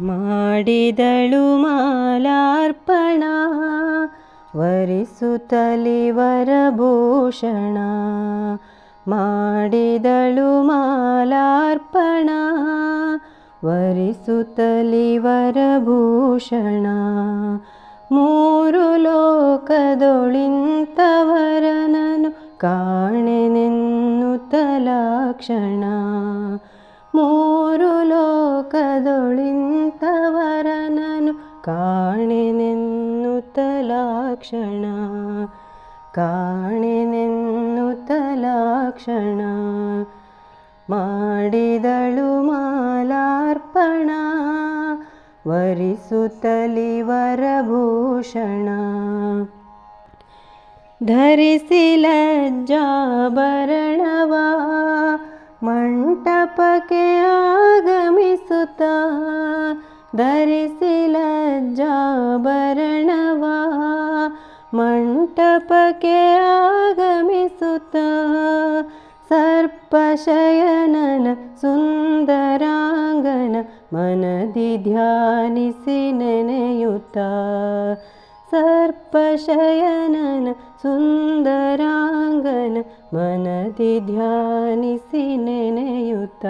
ಮಾಡಿದಳು ಮಾಲಾರ್ಪಣ ವರಿಸುತ್ತಲಿ ವರಭೂಷಣ ಮಾಡಿದಳು ಮಾಲಾರ್ಪಣ ವರಿಸುತ್ತಲಿ ವರಭೂಷಣ ಮೂರು ಲೋಕದೊಳಿಂತವರನನು ಕಾಣೆನೆನ್ನುತ್ತಲಾಕ್ಷಣ ಮೂರು ಲೋಕದೊಳಿಂತವರನನು ಕಾಣೆನೆನ್ನುತ್ತಲಾಕ್ಷಣ ಮಾಡಿದಳು ಮಾಲಾರ್ಪಣ ವರಿಸುತ್ತಲಿ ವರಭೂಷಣ. ಧರಿಸಿ ಲಜ್ಜಾಭರಣವ ಮಂಟಪಕ್ಕೆ ಆಗಮಿಸುತ್ತ. ಧರಿಸಿ ಲಜ್ಜಾಭರಣವ ಮಂಟಪಕ್ಕೆ ಆಗಮಿಸುತ್ತ ಸರ್ಪಶಯನನ ಸುಂದರಾಂಗನ ಮನದಿ ಧ್ಯಾನಿಸಿ ನೆನೆಯುತ್ತ ಸರ್ಪಶಯನನ ಸುಂದರಾಂಗನ ಮನದಿ ಧ್ಯಾನಿಸಿ ನೆನೆಯುತ್ತ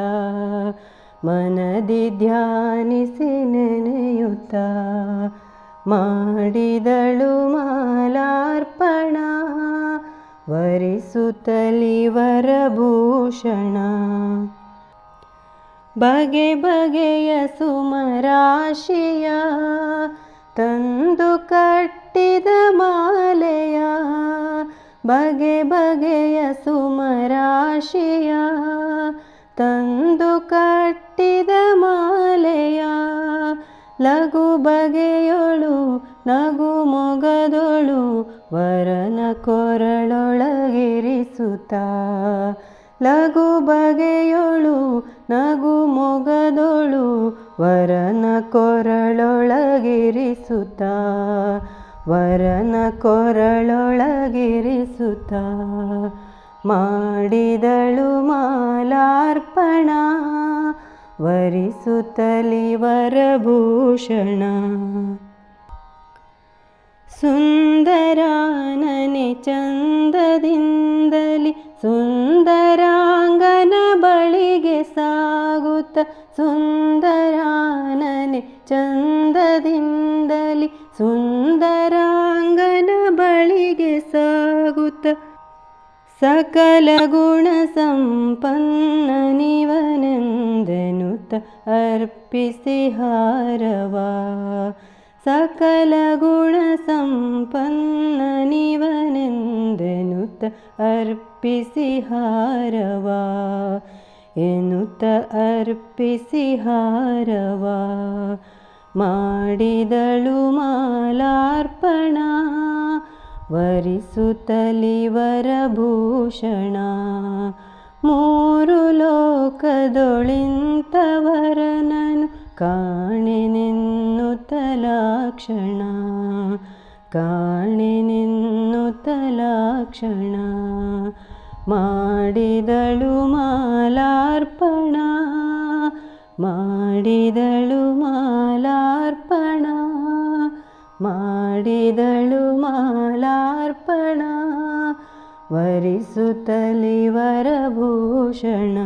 ಮನದಿ ಧ್ಯಾನಿಸಿ ನೆನೆಯುತ್ತ ಮಾಡಿದಳು ಮಾಲಾರ್ಪಣ, ವರಿಸುತ್ತಲಿ ವರಭೂಷಣ. ಬಗೆ ಬಗೆಯ ಸುಮರಾಶಿಯ, ತಂದು ಕಟ್ಟಿದ ಮಾಲೆಯ. ಬಗೆ ಬಗೆಯ ಸುಮರಾಶಿಯ, ತಂದು ಕಟ್ಟಿದ ಮಾಲೆಯ. ಲಘು ಬಗೆಯೊಳು ನಗು ಮೊಗದೊಳು ವರನ ಕೊರಳೊಳಗಿರಿಸುತ್ತ. ಲಘು ಬಗೆಯೊಳು ನಗು ಮೊಗದೊಳು ವರನ ಕೊರಳೊಳಗಿರಿಸುತ್ತ. ವರನ ಕೊರಳೊಳಗಿರಿಸುತ್ತ. ಮಾಡಿದಳು ಮಾಲಾರ್ಪಣ ವರಿಸುತ್ತಲಿ ವರಭೂಷಣ ಸುಂದರಾನನೆ ಚಂದದಿಂದಲಿ ಸುಂದರಾಂಗನ ಬಳಿಗೆ ಸಾಗುತ್ತ ಸುಂದರಾನನೆ ಚಂದದಿಂದಲಿ ಸುಂದರಾಂಗನ ಬಳಿಗೆ ಸಾಗುತ್ತ ಸಕಲ ಗುಣ ಸಂಪನ್ನನಿವನೆಂದೆನುತ ಅರ್ಪಿಸಿ ಹಾರವಾ. ಸಕಲ ಗುಣ ಸಂಪನ್ನನಿವನೆಂದೆನುತ ಅರ್ಪಿಸಿ ಹಾರವಾ. ಎನ್ನುತ್ತ ಅರ್ಪಿಸಿ ಹಾರವಾ. ಮಾಡಿದಳು ಮಾಲಾರ್ಪಣ ವರಿಸುತ್ತಲಿ ವರಭೂಷಣ. ಮೂರು ಲೋಕದೊಳಿಂತವರನನು ಕಾಣೆನೆನ್ನುತ್ತಲಾಕ್ಷಣ ಕಾಣೆನೆನ್ನುತ್ತಲಾಕ್ಷಣ ಮಾಡಿದಳು ಮಾಲಾರ್ಪಣ ಮಾಡಿದಳು ಮಾಲಾರ್ಪಣ ಮಾಡಿದಳು ಮಾಲಾರ್ಪಣ ವರಿಸುತ್ತಲಿ ವರಭೂಷಣ